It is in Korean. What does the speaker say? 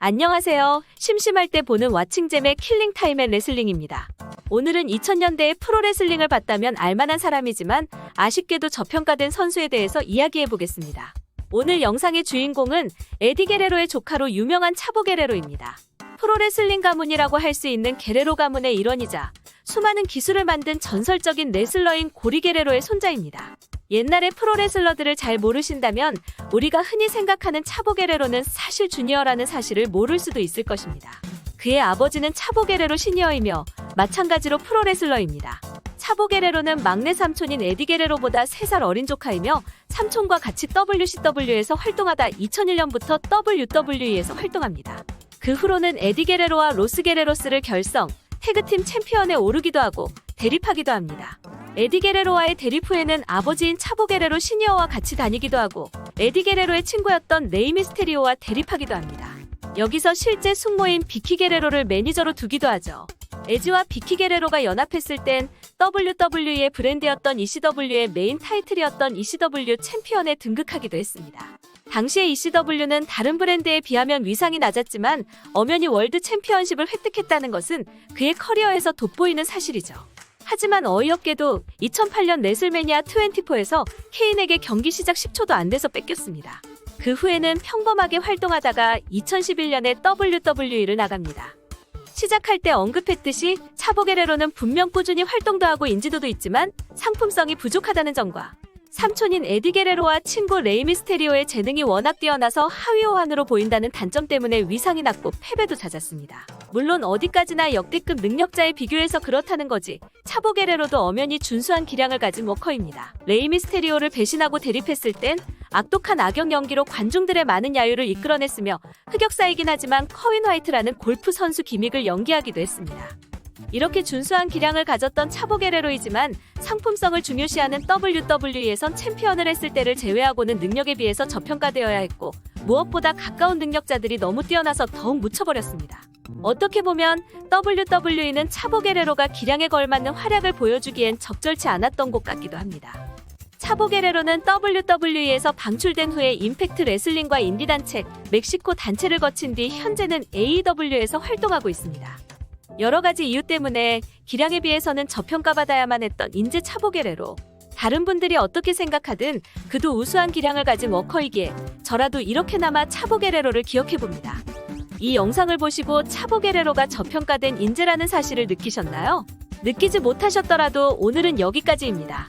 안녕하세요. 심심할 때 보는 왓칭잼의 킬링 타임의 레슬링입니다. 오늘은 2000년대의 프로레슬링을 봤다면 알만한 사람이지만 아쉽게도 저평가된 선수에 대해서 이야기해 보겠습니다. 오늘 영상의 주인공은 에디 게레로의 조카로 유명한 차보 게레로입니다. 프로레슬링 가문이라고 할 수 있는 게레로 가문의 일원이자 수많은 기술을 만든 전설적인 레슬러인 고리 게레로의 손자입니다. 옛날의 프로레슬러들을 잘 모르신다면 우리가 흔히 생각하는 차보 게레로는 사실 주니어라는 사실을 모를 수도 있을 것입니다. 그의 아버지는 차보 게레로 시니어이며 마찬가지로 프로레슬러입니다. 차보 게레로는 막내 삼촌인 에디 게레로보다 3살 어린 조카이며 삼촌과 같이 WCW에서 활동하다 2001년부터 WWE에서 활동합니다. 그 후로는 에디 게레로와 로스 게레로스를 결성, 태그팀 챔피언에 오르기도 하고 대립하기도 합니다. 에디 게레로와의 대립 후에는 아버지인 차보 게레로 시니어와 같이 다니기도 하고 에디 게레로의 친구였던 레이 미스테리오와 대립하기도 합니다. 여기서 실제 숙모인 비키 게레로를 매니저로 두기도 하죠. 에지와 비키 게레로가 연합했을 땐 WWE의 브랜드였던 ECW의 메인 타이틀이었던 ECW 챔피언에 등극하기도 했습니다. 당시의 ECW는 다른 브랜드에 비하면 위상이 낮았지만 엄연히 월드 챔피언십을 획득했다는 것은 그의 커리어에서 돋보이는 사실이죠. 하지만 어이없게도 2008년 레슬매니아 24에서 케인에게 경기 시작 10초도 안 돼서 뺏겼습니다. 그 후에는 평범하게 활동하다가 2011년에 WWE를 나갑니다. 시작할 때 언급했듯이 차보게레로는 분명 꾸준히 활동도 하고 인지도도 있지만 상품성이 부족하다는 점과 삼촌인 에디 게레로와 친구 레이 미스테리오의 재능이 워낙 뛰어나서 하위 호환으로 보인다는 단점 때문에 위상이 낮고 패배도 잦았습니다. 물론 어디까지나 역대급 능력자에 비교해서 그렇다는 거지 차보 게레로도 엄연히 준수한 기량을 가진 워커입니다. 레이 미스테리오를 배신하고 대립했을 땐 악독한 악역 연기로 관중들의 많은 야유를 이끌어냈으며 흑역사이긴 하지만 커윈 화이트라는 골프 선수 기믹을 연기하기도 했습니다. 이렇게 준수한 기량을 가졌던 차보 게레로이지만 상품성을 중요시하는 WWE에선 챔피언을 했을 때를 제외하고는 능력에 비해서 저평가되어야 했고 무엇보다 가까운 능력자들이 너무 뛰어나서 더욱 묻혀버렸습니다. 어떻게 보면 WWE는 차보 게레로가 기량에 걸맞는 활약을 보여주기엔 적절치 않았던 것 같기도 합니다. 차보 게레로는 WWE에서 방출된 후에 임팩트 레슬링과 인디 단체, 멕시코 단체를 거친 뒤 현재는 AEW에서 활동하고 있습니다. 여러 가지 이유 때문에 기량에 비해서는 저평가받아야만 했던 인제 차보 게레로. 다른 분들이 어떻게 생각하든 그도 우수한 기량을 가진 워커이기에 저라도 이렇게나마 차보 게레로를 기억해봅니다. 이 영상을 보시고 차보 게레로가 저평가된 인재라는 사실을 느끼셨나요? 느끼지 못하셨더라도 오늘은 여기까지입니다.